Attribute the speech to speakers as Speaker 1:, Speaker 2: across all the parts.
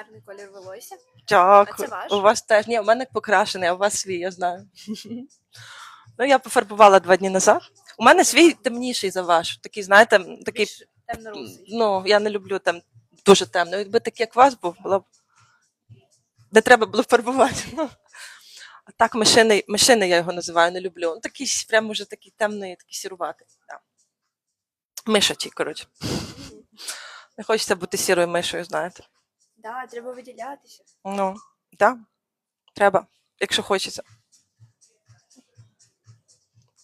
Speaker 1: гарний колір волосся.
Speaker 2: Дякую.
Speaker 1: А це ваш?
Speaker 2: У вас теж. Ні, у мене покрашений, а у вас свій, я знаю. Ну, я пофарбувала два дні назад. У мене свій темніший за ваш. Такий, знаєте, такий.
Speaker 1: Більш темно-русий.
Speaker 2: Ну, я не люблю там дуже темно. Якби такий, як у вас був, було б. Не треба було фарбувати. А так, мишиний я його називаю, не люблю. Ну, такий прям уже такий темний, такий сіруватий. Да. Мишачий, коротше. Не хочеться бути сірою мишою, знаєте.
Speaker 1: Да, треба виділятися.
Speaker 2: Ну, так, да, треба, якщо хочеться.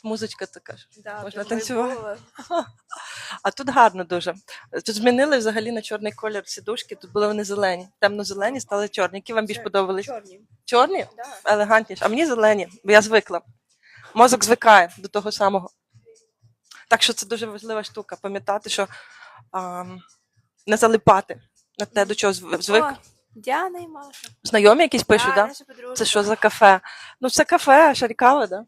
Speaker 2: Музичка така ж.
Speaker 1: Да,
Speaker 2: Можна танцювати. А тут гарно дуже. Тут змінили взагалі на чорний колір сідушки, тут були вони зелені. Темно-зелені стали чорні. Які вам більш
Speaker 1: Чор-
Speaker 2: подобались?
Speaker 1: Чорні.
Speaker 2: Чорні?
Speaker 1: Да.
Speaker 2: Елегантніше. А мені зелені, бо я звикла. Мозок звикає до того самого. Так що це дуже важлива штука, пам'ятати, що а, не залипати на те, до чого звик.
Speaker 1: О, Діана і Маша.
Speaker 2: Знайомі якісь пишуть,
Speaker 1: да,
Speaker 2: так? Це що за кафе? Ну, це кафе, шарікава, да?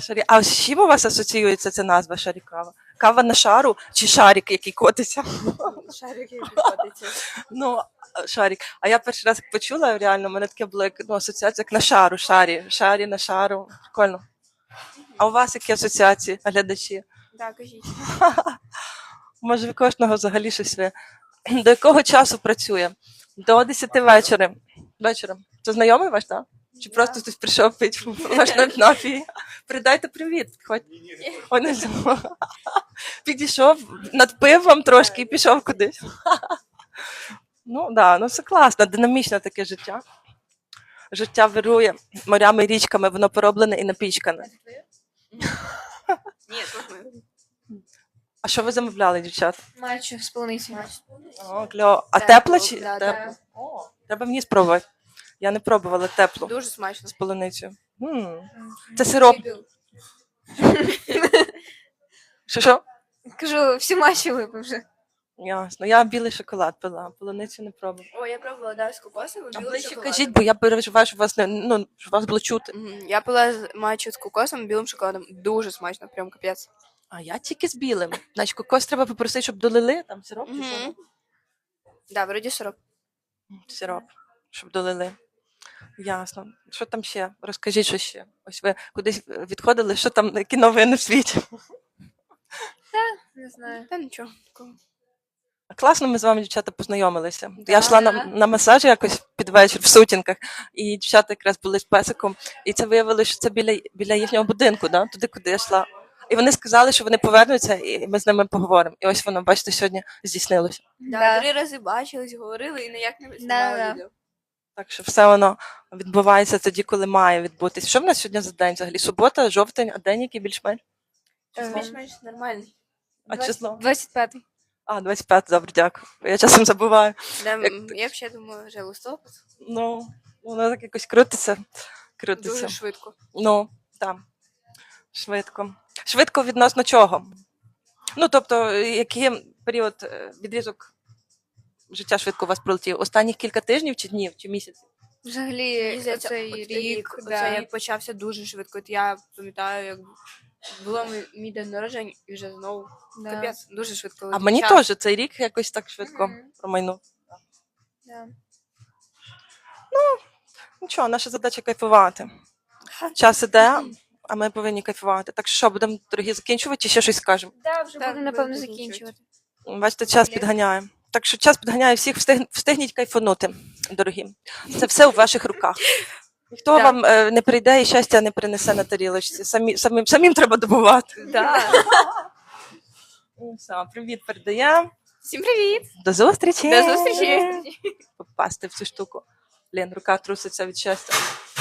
Speaker 2: Шарі... А з чим у вас асоціюється ця назва шарікава? Кава на шару чи шарик, який котиться?
Speaker 1: Шарики приходиться.
Speaker 2: Ну, а, шарик. А я перший раз почула, реально, у мене таке було як ну, асоціація як на шару, шарі, шарі на шару. Прикольно. А у вас які асоціації, глядачі?
Speaker 1: Да, кажіть.
Speaker 2: Може, в кожного взагалі щось. До якого часу працює? До 10 вечора. Вечора. Це знайомий ваш, так? Чи просто хтось прийшов пити ваш на- напій? Передайте привіт. Підходь. Ой. Підійшов, надпив вам трошки і пішов кудись. Ну так, да, ну це класно, динамічне таке життя. Життя вирує морями і річками, воно пороблене і напічкане.
Speaker 1: Ні.
Speaker 2: А що ви замовляли, дівчата?
Speaker 1: Мачу з полуниці.
Speaker 2: О, кльо. А
Speaker 1: Тепло,
Speaker 2: тепла чи
Speaker 1: да,
Speaker 2: тепла?
Speaker 1: да.
Speaker 2: О, треба мені спробувати. Я не пробувала теплу
Speaker 1: Дуже смачно.
Speaker 2: з полуницею. М. Це сироп. Що що?
Speaker 1: Кажу, всі матчі випив вже.
Speaker 2: Ясно. Я білий шоколад пила, полуницю не пробувала.
Speaker 1: О, я пробувала да, з кокосом.
Speaker 2: А ближче кажіть, бо я переживаю, що вас не ну, що вас було чути.
Speaker 1: Я пила з- матчу з кокосом, білим шоколадом. Дуже смачно, прям капець.
Speaker 2: А я тільки з білим. Значить, кокос треба попросити, щоб долили там сироп чи що?
Speaker 1: Мгм. Да, вроді сироп.
Speaker 2: Сироп, щоб долили. Ясно. Що там ще? Розкажіть, що ще. Ось ви кудись відходили, що там, які новини в світі.
Speaker 1: Не знаю. Та нічого. такого.
Speaker 2: Класно, ми з вами, дівчата, познайомилися.
Speaker 1: Да.
Speaker 2: Я йшла на, на масаж якось під вечір в сутінках, і дівчата якраз були з песиком, і це виявилося, що це біля, біля їхнього будинку, да? туди, куди я йшла. І вони сказали, що вони повернуться, і ми з ними поговоримо. І ось воно, бачите, сьогодні здійснилося.
Speaker 1: Да, Три рази бачились, говорили і ніяк не знімали відео.
Speaker 2: Так що все воно відбувається тоді, коли має відбутись. Що в нас сьогодні за день взагалі? Субота, жовтень, а день який більш-менш?
Speaker 1: Більш-менш нормальний.
Speaker 2: А число?
Speaker 3: 25-й.
Speaker 2: А, 25, добре, дякую. Я часом забуваю.
Speaker 1: Да,
Speaker 2: Як
Speaker 1: я взагалі думаю, вже листопад.
Speaker 2: Ну, воно так якось крутиться. Крутиться.
Speaker 1: Дуже швидко.
Speaker 2: Ну, так. Швидко. Швидко відносно чого? Ну, тобто, який період, е, відрізок життя швидко у вас пролетів? Останніх кілька тижнів чи днів, чи місяців?
Speaker 3: Взагалі,
Speaker 1: здається,
Speaker 3: цей рік,
Speaker 1: оце
Speaker 3: да.
Speaker 1: як почався дуже швидко. От я пам'ятаю, як було мій, мій день народження і вже знову
Speaker 3: Да.
Speaker 1: капець, дуже швидко.
Speaker 2: А мені теж цей рік якось так швидко
Speaker 1: Мгм.
Speaker 2: промайнув.
Speaker 1: Да.
Speaker 2: Нічого, наша задача кайфувати. Час іде, а ми повинні кайфувати. Так що, що, будемо, дорогі, закінчувати чи ще щось скажемо?
Speaker 3: Да, вже
Speaker 1: Так,
Speaker 3: будемо, напевно, закінчувати.
Speaker 2: Бачите, час підганяє. Так що час підганяє всіх, встиг, встигніть кайфанути, дорогі. Це все у ваших руках. Ніхто вам е, не прийде і щастя не принесе на тарілочці. Самі, самим, самим треба добувати.
Speaker 1: Да.
Speaker 2: Ну, Все, привіт передаємо.
Speaker 1: Всім привіт!
Speaker 2: До зустрічі.
Speaker 1: До зустрічі!
Speaker 2: Попасти в цю штуку. Блін, рука труситься від щастя.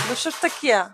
Speaker 2: Ну що ж таке?